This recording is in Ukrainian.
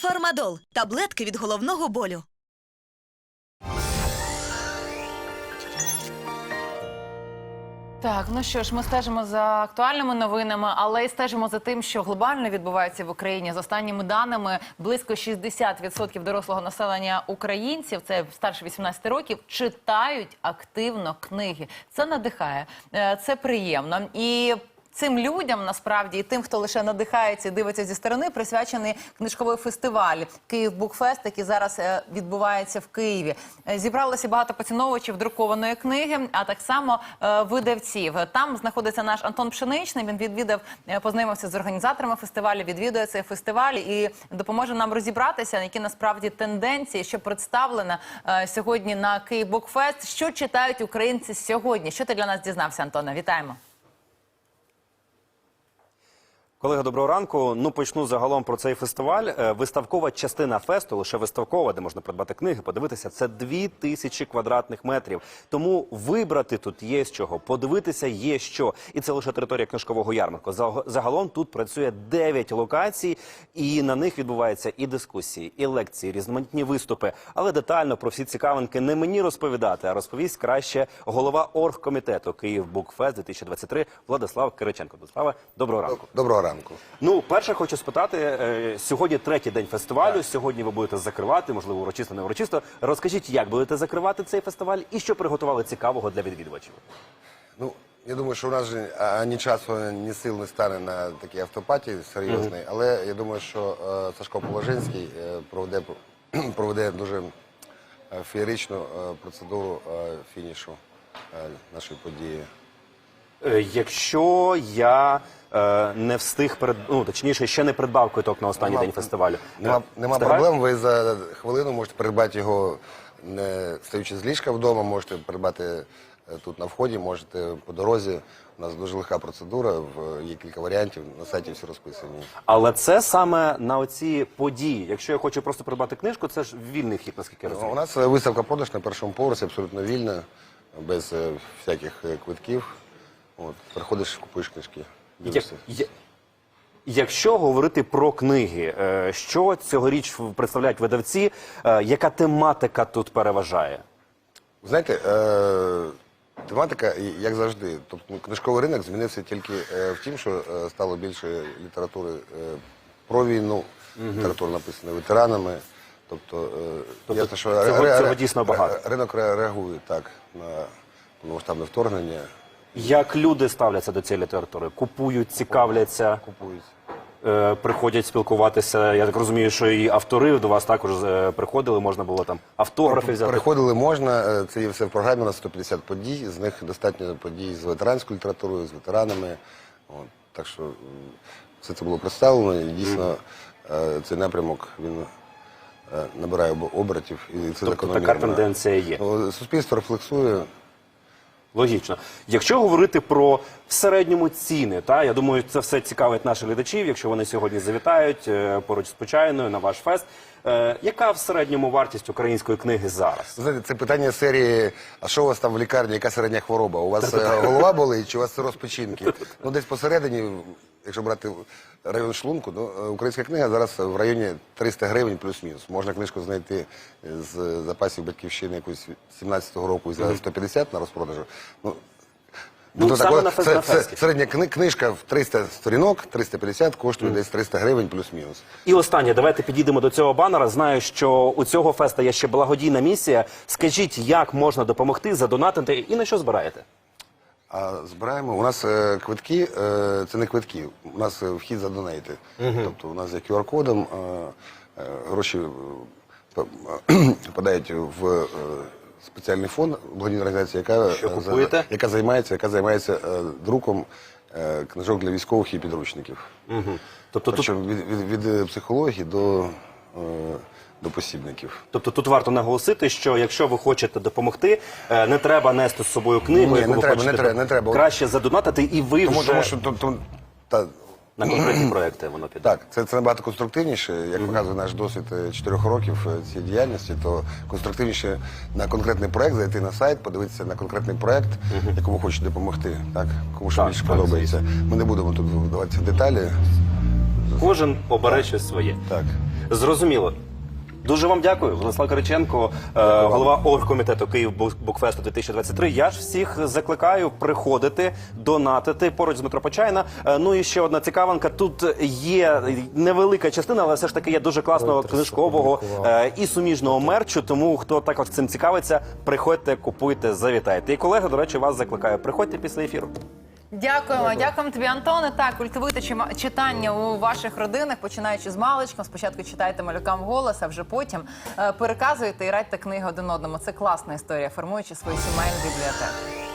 Фармадол таблетки від головного болю. Так, ну що ж, ми стежимо за актуальними новинами, але й стежимо за тим, що глобально відбувається в Україні. За останніми даними, близько 60% дорослого населення українців, це старше 18 років, читають активно книги. Це надихає, е, це приємно і. Цим людям насправді і тим, хто лише надихається і дивиться зі сторони, присвячений книжковий фестиваль Київ Букфест, який зараз е, відбувається в Києві. Е, Зібралося багато поціновувачів друкованої книги, а так само е, видавців. Там знаходиться наш Антон Пшеничний. Він відвідав, познайомився з організаторами фестивалю, відвідує цей фестиваль і допоможе нам розібратися, які насправді тенденції, що представлено сьогодні на Київ Букфест. Що читають українці сьогодні? Що ти для нас дізнався, Антона? Вітаємо. Колега, доброго ранку. Ну почну загалом про цей фестиваль. Е, Виставкова частина фесту, лише виставкова, де можна придбати книги, подивитися, це дві тисячі квадратних метрів. Тому вибрати тут є з чого, подивитися є що. І це лише територія книжкового ярмарку. Заг- Загалом тут працює 9 локацій, і на них відбуваються і дискусії, і лекції, різноманітні виступи. Але детально про всі цікавинки не мені розповідати, а розповість краще голова оргкомітету Київ Букфест 2023 Владислав Кириченко. Владиславе, доброго ранку. Доброго ранку. Ну, перше хочу спитати. е, Сьогодні третій день фестивалю. Сьогодні ви будете закривати, можливо, урочисто, не урочисто. Розкажіть, як будете закривати цей фестиваль і що приготували цікавого для відвідувачів. Ну, я думаю, що у нас же а, часу, ні сил не стане на такі автопаті серйозні, але я думаю, що е, Сашко Положинський е, проведе, проведе дуже феєричну е, процедуру е, фінішу е, нашої події. Якщо я е, не встиг перед, ну точніше, ще не придбав квиток на останній Нема- день фестивалю. Нема, нема проблем. Ви за хвилину можете придбати його, не стаючи з ліжка вдома, можете придбати е, тут на вході, можете по дорозі. У нас дуже легка процедура, в- є кілька варіантів, на сайті всі розписані. Але це саме на оці події. Якщо я хочу просто придбати книжку, це ж вільний хід, наскільки я Ну, розумію. У нас е, виставка продаж на першому поверсі абсолютно вільна, без е, всяких е, квитків. От, приходиш, купуєш книжки. Як- Якщо говорити про книги, е, що цьогоріч представляють видавці, е, яка тематика тут переважає? Знаєте, е, тематика, як завжди, тобто ну, книжковий ринок змінився тільки е, в тім, що е, стало більше літератури е, про війну, література написана ветеранами. Тобто, е, Тобто ясно, що цього- ре- цього дійсно багато. Ринок реагує так на повномасштабне вторгнення, Як люди ставляться до цієї літератури? Купують, цікавляться, купують. е, приходять спілкуватися. Я так розумію, що і автори до вас також е, приходили, можна було там автографи взяти. Приходили можна, е, це є все в програмі, у нас 150 подій, з них достатньо подій з ветеранською літературою, з ветеранами. От, так що м, все це було представлено, і дійсно е, цей напрямок він е, набирає об- обертів. І це Тобто закономірно. така тенденція є. Ну, Суспільство рефлексує. Логічно. Якщо говорити про в середньому ціни, та я думаю, це все цікавить наших глядачів, якщо вони сьогодні завітають е, поруч з Почайною на ваш фест. Е, яка в середньому вартість української книги зараз? Знаєте, це питання серії, а що у вас там в лікарні, яка середня хвороба? У вас е, голова болить чи у вас розпочинки? Ну, десь посередині, якщо брати район шлунку, ну, українська книга зараз в районі 300 гривень плюс-мінус. Можна книжку знайти з запасів батьківщини якусь 17-го року за 150 на розпродажу. Ну, Ну, то саме на це, це середня кни- книжка в 300 сторінок, 350, коштує десь 300 гривень плюс-мінус. І останнє, давайте підійдемо до цього банера. Знаю, що у цього феста є ще благодійна місія. Скажіть, як можна допомогти, задонатити і на що збираєте? А збираємо. У нас е, квитки, е, це не квитки, у нас е, вхід за донейти. Тобто у нас за QR-кодом е, е, гроші е, по- попадають в е, спеціальний фонд благодійної організації, яка, Що е, за- купуєте? яка займається, яка займається е, друком е, книжок для військових і підручників. Тобто тут, Причому від, від, від е, психології до, е, до посібників. тобто тут варто наголосити, що якщо ви хочете допомогти, е, не треба нести з собою книгу, Ні, яку не ви треба, хочете не треба, не треба. краще задонатити, і ви Тому, вже тому що то, то, та, на конкретні проекти воно піде. Так, це, це набагато конструктивніше. Як показує наш досвід е, чотирьох років е, цієї діяльності, то конструктивніше на конкретний проект зайти на сайт, подивитися на конкретний проект, якому хочете допомогти, так кому що Так, більше так, подобається. Ми не будемо тут вдаватися в деталі. кожен обере щось своє. Так. Зрозуміло. Дуже вам дякую, Владислав Кириченко, е, голова оргкомітету Київ Букфесту 2023. Я ж всіх закликаю приходити, донатити поруч з Дмитро Почайна. Е, Ну і ще одна цікавинка. Тут є невелика частина, але все ж таки є дуже класного книжкового е, і суміжного мерчу. Тому хто також цим цікавиться, приходьте, купуйте, завітайте. І колеги, до речі, вас закликаю. Приходьте після ефіру. Дякуємо, дякуємо тобі, Антоне. Так, культивуйте читання у ваших родинах, починаючи з маличком. Спочатку читайте малюкам голос, а вже потім е, переказуйте і радьте книги один одному. Це класна історія, формуючи свою сімейну бібліотеку.